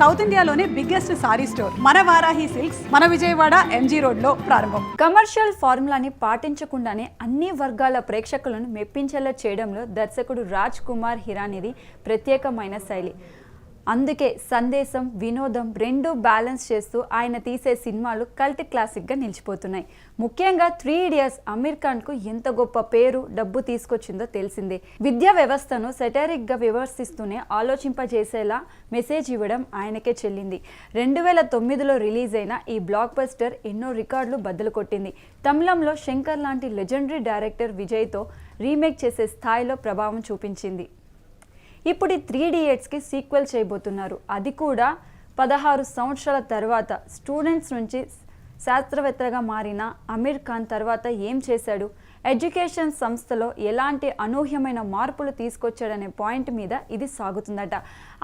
South ఇండియాలోనే biggest sorry store మన Varahi silks మన విజయవాడ ఎంజీ రోడ్లో ప్రారంభం. కమర్షియల్ ఫార్ములాని పాటించకుండానే అన్ని వర్గాల ప్రేక్షకులను మెప్పించేలా చేయడంలో దర్శకుడు రాజ్ కుమార్ హిరానిది ప్రత్యేకమైన శైలి. అందుకే సందేశం వినోదం రెండు బ్యాలెన్స్ చేస్తూ ఆయన తీసే సినిమాలు కల్ట్ క్లాసిక్గా నిలిచిపోతున్నాయి. ముఖ్యంగా త్రీ ఇడియర్స్ అమీర్ ఖాన్కు ఎంత గొప్ప పేరు డబ్బు తీసుకొచ్చిందో తెలిసిందే. విద్యా వ్యవస్థను సెటారిక్గా విమర్శిస్తూనే ఆలోచింపజేసేలా మెసేజ్ ఇవ్వడం ఆయనకే చెల్లింది. రెండు వేల తొమ్మిదిలో రిలీజ్ అయిన ఈ బ్లాక్ బస్టర్ ఎన్నో రికార్డులు బద్దలు కొట్టింది. తమిళంలో శంకర్ లాంటి లెజెండరీ డైరెక్టర్ విజయ్తో రీమేక్ చేసే స్థాయిలో ప్రభావం చూపించింది. ఇప్పుడు ఈ త్రీ ఇడియట్స్కి సీక్వెల్ చేయబోతున్నారు. అది కూడా పదహారు సంవత్సరాల తర్వాత స్టూడెంట్స్ నుంచి శాస్త్రవేత్తగా మారిన అమీర్ ఖాన్ తర్వాత ఏం చేశాడు? ఎడ్యుకేషన్ సంస్థలో ఎలాంటి అనూహ్యమైన మార్పులు తీసుకొచ్చాడనే పాయింట్ మీద ఇది సాగుతుందట.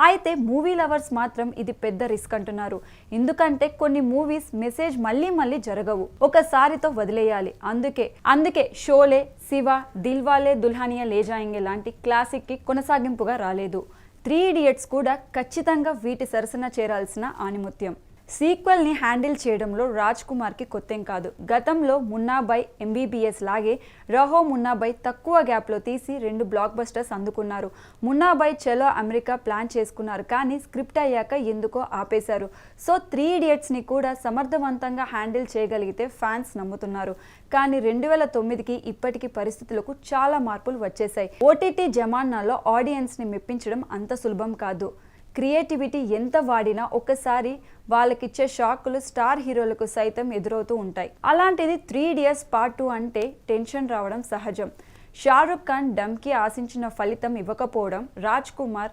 అయితే మూవీ లవర్స్ మాత్రం ఇది పెద్ద రిస్క్ అంటున్నారు. ఎందుకంటే కొన్ని మూవీస్ మెసేజ్ మళ్ళీ మళ్ళీ జరగవు. ఒకసారితో వదిలేయాలి. అందుకే అందుకే షోలే శివ దిల్వాలే దుల్హానియా లేజాయింగే లాంటి క్లాసిక్కి కొనసాగింపుగా రాలేదు. త్రీ ఇడియట్స్ కూడా ఖచ్చితంగా వీటి సరసన చేరాల్సిన ఆనిముత్యం. సీక్వెల్ని హ్యాండిల్ చేయడంలో రాజ్ కుమార్కి కొత్తేం కాదు. గతంలో మున్నాబాయ్ ఎంబీబీఎస్ లాగే రహో మున్నాబాయ్ తక్కువ గ్యాప్లో తీసి రెండు బ్లాక్ బస్టర్స్ అందుకున్నారు. మున్నాబాయ్ చలో అమెరికా ప్లాన్ చేసుకున్నారు కానీ స్క్రిప్ట్ అయ్యాక ఎందుకో ఆపేశారు. సో త్రీ ఇడియట్స్ని కూడా సమర్థవంతంగా హ్యాండిల్ చేయగలిగితే ఫ్యాన్స్ నమ్ముతున్నారు. కానీ రెండు వేల తొమ్మిదికి ఇప్పటికి పరిస్థితులకు చాలా మార్పులు వచ్చేసాయి ఓటీటీ జమానాలో ఆడియన్స్ని మెప్పించడం అంత సులభం కాదు. క్రియేటివిటీ ఎంత వాడినా ఒక్కసారి వాళ్ళకిచ్చే షాక్లు స్టార్ హీరోలకు సైతం ఎదురవుతూ ఉంటాయి. అలాంటిది త్రీ ఇడియర్స్ పార్ట్ టూ అంటే టెన్షన్ రావడం సహజం. షారుఖ్ ఖాన్ డమ్కి ఆశించిన ఫలితం ఇవ్వకపోవడం రాజ్ కుమార్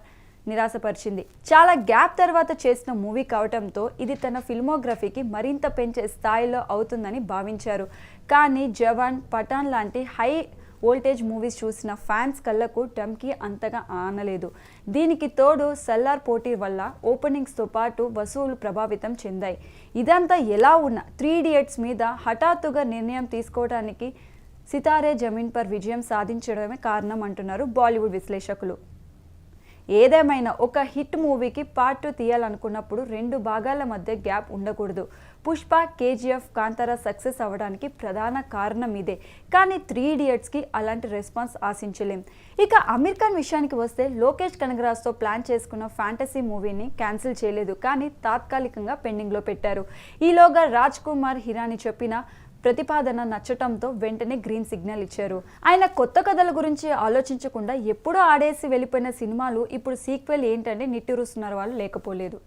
నిరాశపరిచింది. చాలా గ్యాప్ తర్వాత చేసిన మూవీ కావడంతో ఇది తన ఫిల్మోగ్రఫీకి మరింత పెంచే స్థాయిలో అవుతుందని భావించారు. కానీ జవాన్ పఠాన్ లాంటి హై ఓల్టేజ్ మూవీస్ చూసిన ఫ్యాన్స్ కళ్ళకు టమ్కి అంతగా ఆనలేదు. దీనికి తోడు సల్లార్ పోటీ వల్ల ఓపెనింగ్స్తో పాటు వసూలు ప్రభావితం చెందాయి. ఇదంతా ఎలా ఉన్నా త్రీ ఇడియట్స్ మీద హఠాత్తుగా నిర్ణయం తీసుకోవడానికి సితారే జమీన్ పర్ విజయం సాధించడమే కారణం అంటున్నారు బాలీవుడ్ విశ్లేషకులు. ఏదేమైనా ఒక హిట్ మూవీకి పార్ట్ టూ తీయాలనుకున్నప్పుడు రెండు భాగాల మధ్య గ్యాప్ ఉండకూడదు. పుష్ప కేజీఎఫ్ కాంతారా సక్సెస్ అవ్వడానికి ప్రధాన కారణం ఇదే. కానీ త్రీ ఇడియట్స్కి అలాంటి రెస్పాన్స్ ఆశించలేం. ఇక అమీర్ ఖాన్ విషయానికి వస్తే లోకేష్ కనగరాజ్తో ప్లాన్ చేసుకున్న ఫ్యాంటసీ మూవీని క్యాన్సిల్ చేయలేదు. కానీ తాత్కాలికంగా పెండింగ్లో పెట్టారు. ఈలోగా రాజ్ కుమార్ హిరాని చెప్పిన ప్రతిపాదన నచ్చటంతో వెంటనే గ్రీన్ సిగ్నల్ ఇచ్చారు. ఆయన కొత్త కథల గురించి ఆలోచించకుండా ఎప్పుడూ ఆడేసి వెళ్ళిపోయిన సినిమాలు ఇప్పుడు సీక్వెల్ ఏంటంటే నిట్టూరుస్తున్నారు వాళ్ళు లేకపోలేదు.